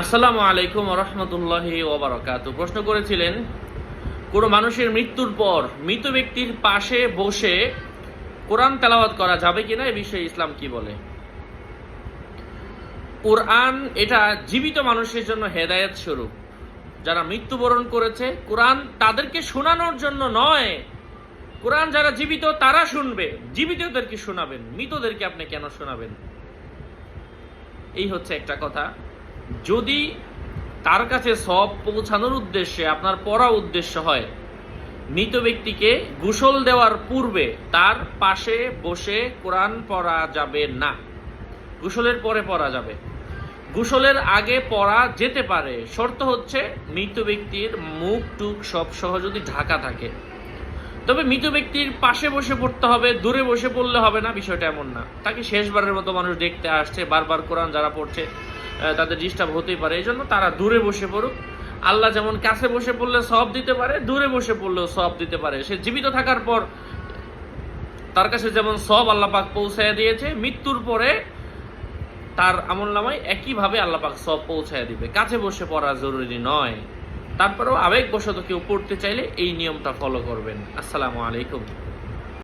আসসালামু আলাইকুম রহমতুল্লাহি ওবরাকাত প্রশ্ন করেছিলেন, কোনো মানুষের মৃত্যুর পর মৃত ব্যক্তির পাশে বসে কোরআন তেলাওয়াত করা যাবে কিনা এ বিষয়ে ইসলাম কি বলে? কোরআন এটা জীবিত মানুষের জন্য হেদায়েত স্বরূপ। যারা মৃত্যুবরণ করেছে, কোরআন তাদেরকে শোনানোর জন্য নয়। কোরআন যারা জীবিত, তারা শুনবে। জীবিতদেরকে শোনাবেন। মৃতদেরকে আপনি কেন শোনাবেন? এই হচ্ছে একটা কথা। যদি তার কাছে সব পৌঁছানোর উদ্দেশ্যে আপনার পড়া উদ্দেশ্য হয়, মৃত ব্যক্তিকে গোসল দেওয়ার পূর্বে তার পাশে বসে কোরআন পড়া যাবে না। গোসলের পরে পড়া যাবে। গোসলের আগে পড়া যেতে পারে। শর্ত হচ্ছে মৃত ব্যক্তির মুখ, টুক সব সহ যদি ঢাকা থাকে। তবে মৃত ব্যক্তির পাশে বসে পড়তে হবে, দূরে বসে পড়লে হবে না, বিষয়টা এমন না। তাকে শেষবারের মতো মানুষ দেখতে আসছে, বারবার কোরআন যারা পড়ছে তাদের ডিস্টার্ব হতেই পারে। এই জন্য তারা দূরে বসে পড়ুক। আল্লাহ যেমন কাছে বসে পড়লে সব দিতে পারে, দূরে বসে পড়লেও সব দিতে পারে। সে জীবিত থাকার পর তার কাছে যেমন সব আল্লাহ পাক পৌঁছায় দিয়েছে, মৃত্যুর পরে তার আমল নামায় একইভাবে আল্লাহ পাক সব পৌঁছায় দিবে। কাছে বসে পড়া জরুরি নয়। তারপরেও আবেগবশত কেউ পড়তে চাইলে এই নিয়মটা ফলো করবেন। আসসালামু আলাইকুম।